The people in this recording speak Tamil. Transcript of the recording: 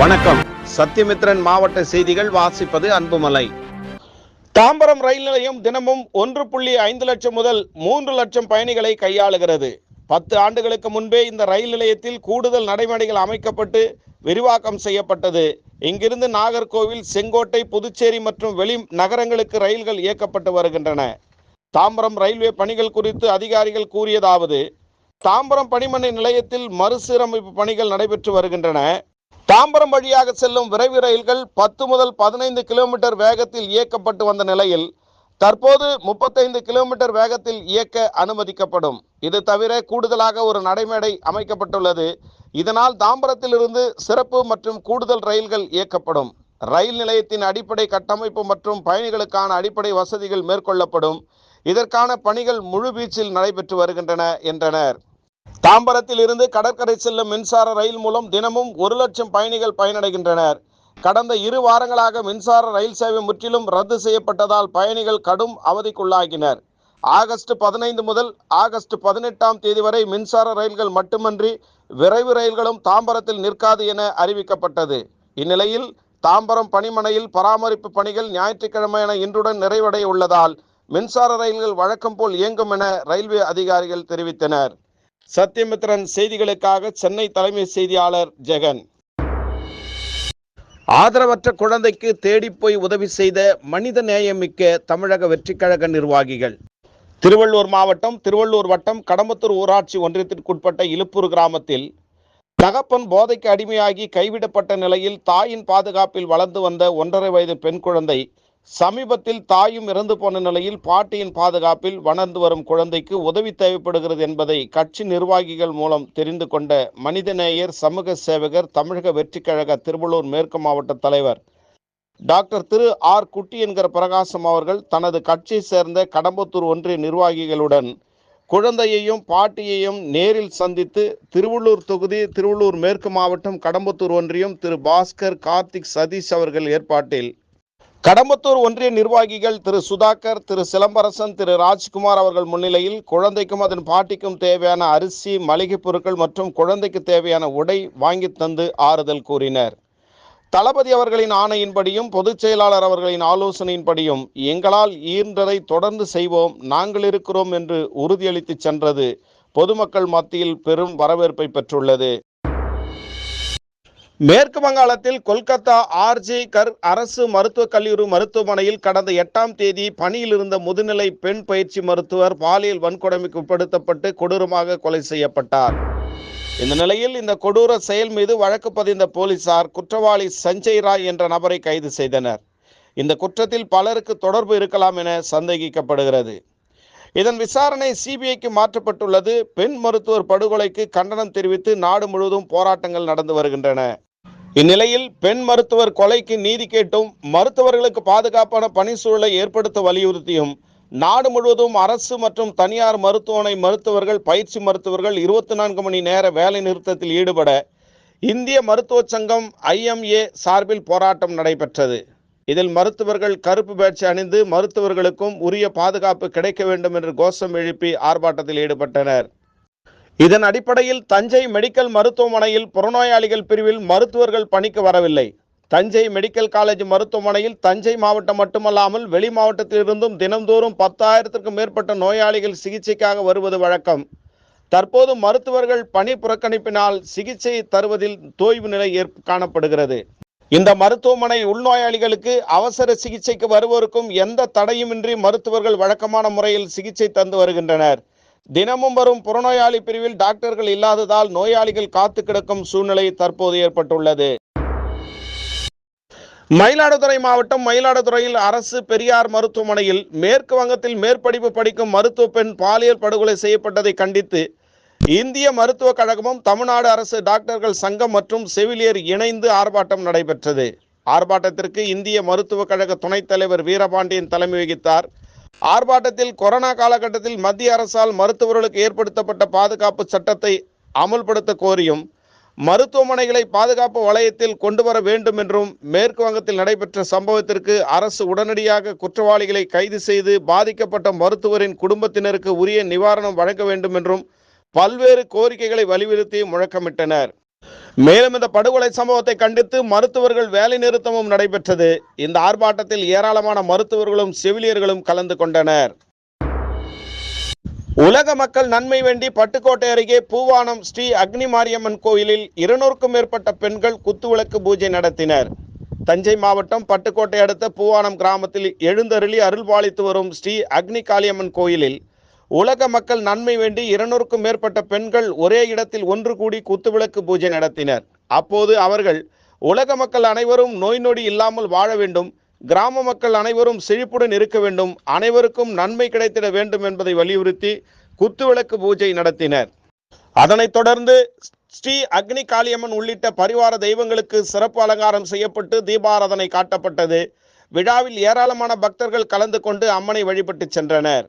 வணக்கம். சத்தியமித்ரன் மாவட்ட செய்திகள் வாசிப்பது அன்புமலை. தாம்பரம் ரயில் நிலையம் தினமும் ஒன்று புள்ளி ஐந்து லட்சம் முதல் மூன்று லட்சம் பயணிகளை கையாளுகிறது. பத்து ஆண்டுகளுக்கு முன்பே இந்த ரயில் நிலையத்தில் கூடுதல் நடைமேடைகள் அமைக்கப்பட்டு விரிவாக்கம் செய்யப்பட்டது. இங்கிருந்து நாகர்கோவில் செங்கோட்டை புதுச்சேரி மற்றும் வெளி நகரங்களுக்கு ரயில்கள் இயக்கப்பட்டு வருகின்றன. தாம்பரம் ரயில்வே பணிகள் குறித்து அதிகாரிகள் கூறியதாவது தாம்பரம் பணிமனை நிலையத்தில் மறுசீரமைப்பு பணிகள் நடைபெற்று வருகின்றன. தாம்பரம் வழியாக செல்லும் விரைவு ரயில்கள் பத்து முதல் பதினைந்து கிலோமீட்டர் வேகத்தில் இயக்கப்பட்டு வந்த நிலையில் தற்போது முப்பத்தைந்து கிலோமீட்டர் வேகத்தில் இயக்க அனுமதிக்கப்படும். இது தவிர கூடுதலாக ஒரு நடைமேடை அமைக்கப்பட்டுள்ளது. இதனால் தாம்பரத்திலிருந்து சிறப்பு மற்றும் கூடுதல் ரயில்கள் இயக்கப்படும். ரயில் நிலையத்தின் அடிப்படை கட்டமைப்பு மற்றும் பயணிகளுக்கான அடிப்படை வசதிகள் மேற்கொள்ளப்படும். இதற்கான பணிகள் முழுவீச்சில் நடைபெற்று வருகின்றன என்றனர். தாம்பரத்தில் இருந்து கடற்கரை செல்லும் மின்சார ரயில் மூலம் தினமும் ஒரு லட்சம் பயணிகள் பயனடைகின்றனர். கடந்த இரு வாரங்களாக மின்சார ரயில் சேவை முற்றிலும் ரத்து செய்யப்பட்டதால் பயணிகள் கடும் அவதிக்குள்ளாகினர். ஆகஸ்ட் பதினைந்து முதல் ஆகஸ்ட் பதினெட்டாம் தேதி வரை மின்சார ரயில்கள் மட்டுமன்றி விரைவு ரயில்களும் தாம்பரத்தில் நிற்காது என அறிவிக்கப்பட்டது. இந்நிலையில் தாம்பரம் பணிமனையில் பராமரிப்பு பணிகள் ஞாயிற்றுக்கிழமை என இன்றுடன் நிறைவடைய உள்ளதால் மின்சார ரயில்கள் வழக்கம் போல் இயங்கும் என ரயில்வே அதிகாரிகள் தெரிவித்தனர். சத்யமித்ரன் செய்திகளுக்காக சென்னை தலைமை செய்தியாளர் ஜெகன். ஆதரவற்ற குழந்தைக்கு தேடிப்போய் உதவி செய்த மனித நேயமிக்க தமிழக வெற்றிக்கழக நிர்வாகிகள். திருவள்ளூர் மாவட்டம் திருவள்ளூர் வட்டம் கடம்பத்தூர் ஊராட்சி ஒன்றியத்திற்குட்பட்ட இலுப்பூர் கிராமத்தில் தகப்பன் போதைக்கு அடிமையாகி கைவிடப்பட்ட நிலையில் தாயின் பாதுகாப்பில் வளர்ந்து வந்த ஒன்றரை வயது பெண் குழந்தை சமீபத்தில் தாயும் இறந்து போன நிலையில் பாட்டியின் பாதுகாப்பில் வளர்ந்து வரும் குழந்தைக்கு உதவி தேவைப்படுகிறது என்பதை கட்சி நிர்வாகிகள் மூலம் தெரிந்து கொண்ட மனிதநேயர் சமூக சேவகர் தமிழக வெற்றி கழக திருவள்ளூர் மேற்கு மாவட்ட தலைவர் டாக்டர் திரு ஆர் குட்டி என்கிற பிரகாசம் அவர்கள் தனது கட்சியை சேர்ந்த கடம்பத்தூர் ஒன்றிய நிர்வாகிகளுடன் குழந்தையையும் பாட்டியையும் நேரில் சந்தித்து திருவள்ளூர் தொகுதி திருவள்ளூர் மேற்கு மாவட்டம் கடம்பத்தூர் ஒன்றியம் திரு பாஸ்கர் கார்த்திக் சதீஷ் அவர்கள் ஏற்பாட்டில் கடம்பத்தூர் ஒன்றிய நிர்வாகிகள் திரு சுதாகர் திரு சிலம்பரசன் திரு ராஜ்குமார் அவர்கள் முன்னிலையில் குழந்தைக்கும் அதன் பாட்டிக்கும் தேவையான அரிசி மளிகைப் பொருட்கள் மற்றும் குழந்தைக்கு தேவையான உடை வாங்கி தந்து ஆறுதல் கூறினர். தளபதி அவர்களின் ஆணையின்படியும் பொதுச் செயலாளர் அவர்களின் ஆலோசனையின்படியும் எங்களால் ஈன்றதை தொடர்ந்து செய்வோம் நாங்கள் இருக்கிறோம் என்று உறுதியளித்து சென்றது. பொதுமக்கள் மத்தியில் பெரும் வரவேற்பை பெற்றுள்ளது. மேற்கு வங்காளத்தில் கொல்கத்தா ஆர்ஜி கர் அரசு மருத்துவக் கல்லூரி மருத்துவமனையில் கடந்த எட்டாம் தேதி பணியில் இருந்த முதுநிலை பெண் பயிற்சி மருத்துவர் பாலியல் வன்கொடுமைக்கு உட்படுத்தப்பட்டு கொடூரமாக கொலை செய்யப்பட்டார். இந்த நிலையில் இந்த கொடூர செயல் மீது வழக்கு பதிந்த போலீசார் குற்றவாளி சஞ்சய் ராய் என்ற நபரை கைது செய்தனர். இந்த குற்றத்தில் பலருக்கு தொடர்பு இருக்கலாம் என சந்தேகிக்கப்படுகிறது. இதன் விசாரணை சிபிஐக்கு மாற்றப்பட்டுள்ளது. பெண் மருத்துவர் படுகொலைக்கு கண்டனம் தெரிவித்து நாடு முழுவதும் போராட்டங்கள் நடந்து வருகின்றன. இந்நிலையில் பெண் மருத்துவர் கொலைக்கு நீதி கேட்டும் மருத்துவர்களுக்கு பாதுகாப்பான பணி சூழலை ஏற்படுத்த வலியுறுத்தியும் நாடு முழுவதும் அரசு மற்றும் தனியார் மருத்துவமனை மருத்துவர்கள் பயிற்சி மருத்துவர்கள் இருபத்தி நான்கு மணி நேர வேலை நிறுத்தத்தில் ஈடுபட இந்திய மருத்துவ சங்கம் ஐஎம்ஏ சார்பில் போராட்டம் நடைபெற்றது. இதில் மருத்துவர்கள் கருப்பு பேட்ச் அணிந்து மருத்துவர்களுக்கும் உரிய பாதுகாப்பு கிடைக்க வேண்டும் என்று கோஷம் எழுப்பி ஆர்ப்பாட்டத்தில் ஈடுபட்டனர். இதன் அடிப்படையில் தஞ்சை மெடிக்கல் மருத்துவமனையில் புறநோயாளிகள் பிரிவில் மருத்துவர்கள் பணிக்கு வரவில்லை. தஞ்சை மெடிக்கல் காலேஜ் மருத்துவமனையில் தஞ்சை மாவட்டம் மட்டுமல்லாமல் வெளி மாவட்டத்திலிருந்தும் தினந்தோறும் பத்தாயிரத்திற்கும் மேற்பட்ட நோயாளிகள் சிகிச்சைக்காக வருவது வழக்கம். தற்போது மருத்துவர்கள் பணி புறக்கணிப்பினால் சிகிச்சை தருவதில் தோய்வு நிலை ஏற் காணப்படுகிறது. இந்த மருத்துவமனை உள்நோயாளிகளுக்கு அவசர சிகிச்சைக்கு வருவோருக்கும் எந்த தடையுமின்றி மருத்துவர்கள் வழக்கமான முறையில் சிகிச்சை தந்து வருகின்றனர். தினமும் வரும் புறநோயாளி பிரிவில் டாக்டர்கள் இல்லாததால் நோயாளிகள் காத்து கிடக்கும் சூழ்நிலை தற்போது ஏற்பட்டுள்ளது. மயிலாடுதுறை மாவட்டம் மயிலாடுதுறையில் அரசு பெரியார் மருத்துவமனையில் மேற்கு வங்கத்தில் மேற்படிப்பு படிக்கும் மருத்துவ பெண் பாலியல் படுகொலை செய்யப்பட்டதை கண்டித்து இந்திய மருத்துவக் கழகமும் தமிழ்நாடு அரசு டாக்டர்கள் சங்கம் மற்றும் செவிலியர் இணைந்து ஆர்ப்பாட்டம் நடைபெற்றது. ஆர்ப்பாட்டத்திற்கு இந்திய மருத்துவக் கழக துணைத் தலைவர் வீரபாண்டியன் தலைமை வகித்தார். ஆர்ப்பாட்டத்தில் கொரோனா காலகட்டத்தில் மத்திய அரசால் மருத்துவர்களுக்கு ஏற்படுத்தப்பட்ட பாதுகாப்பு சட்டத்தை அமுல்படுத்த கோரியும் மருத்துவமனைகளை பாதுகாப்பு வளையத்தில் கொண்டு வர வேண்டும் என்றும் மேற்கு வங்கத்தில் நடைபெற்ற சம்பவத்திற்கு அரசு உடனடியாக குற்றவாளிகளை கைது செய்து பாதிக்கப்பட்ட மருத்துவரின் குடும்பத்தினருக்கு உரிய நிவாரணம் வழங்க வேண்டும் என்றும் பல்வேறு கோரிக்கைகளை வலியுறுத்தி முழக்கமிட்டனர். மேலும் இந்த படுகொலை சம்பவத்தை கண்டித்து மருத்துவர்கள் வேலை நிறுத்தமும் நடைபெற்றது. இந்த ஆர்ப்பாட்டத்தில் ஏராளமான மருத்துவர்களும் செவிலியர்களும் கலந்து கொண்டனர். உலக மக்கள் நன்மை வேண்டி பட்டுக்கோட்டை அருகே பூவானம் ஸ்ரீ அக்னி மாரியம்மன் கோயிலில் இருநூறுக்கும் மேற்பட்ட பெண்கள் குத்துவிளக்கு பூஜை நடத்தினர். தஞ்சை மாவட்டம் பட்டுக்கோட்டை அடுத்த பூவானம் கிராமத்தில் எழுந்தருளி அருள்பாலித்து வரும் ஸ்ரீ அக்னி காளியம்மன் கோயிலில் உலக மக்கள் நன்மை வேண்டி இருநூறுக்கும் மேற்பட்ட பெண்கள் ஒரே இடத்தில் ஒன்று கூடி குத்துவிளக்கு பூஜை நடத்தினர். அப்போது அவர்கள் உலக மக்கள் அனைவரும் நோய் நொடி இல்லாமல் வாழ வேண்டும். கிராம மக்கள் அனைவரும் செழிப்புடன் இருக்க வேண்டும். அனைவருக்கும் நன்மை கிடைத்திட வேண்டும் என்பதை வலியுறுத்தி குத்துவிளக்கு பூஜை நடத்தினர். அதனைத் தொடர்ந்து ஸ்ரீ அக்னி காளியம்மன் உள்ளிட்ட பரிவார தெய்வங்களுக்கு சிறப்பு அலங்காரம் செய்யப்பட்டு தீபாராதனை காட்டப்பட்டது. விழாவில் ஏராளமான பக்தர்கள் கலந்து கொண்டு அம்மனை வழிபட்டு சென்றனர்.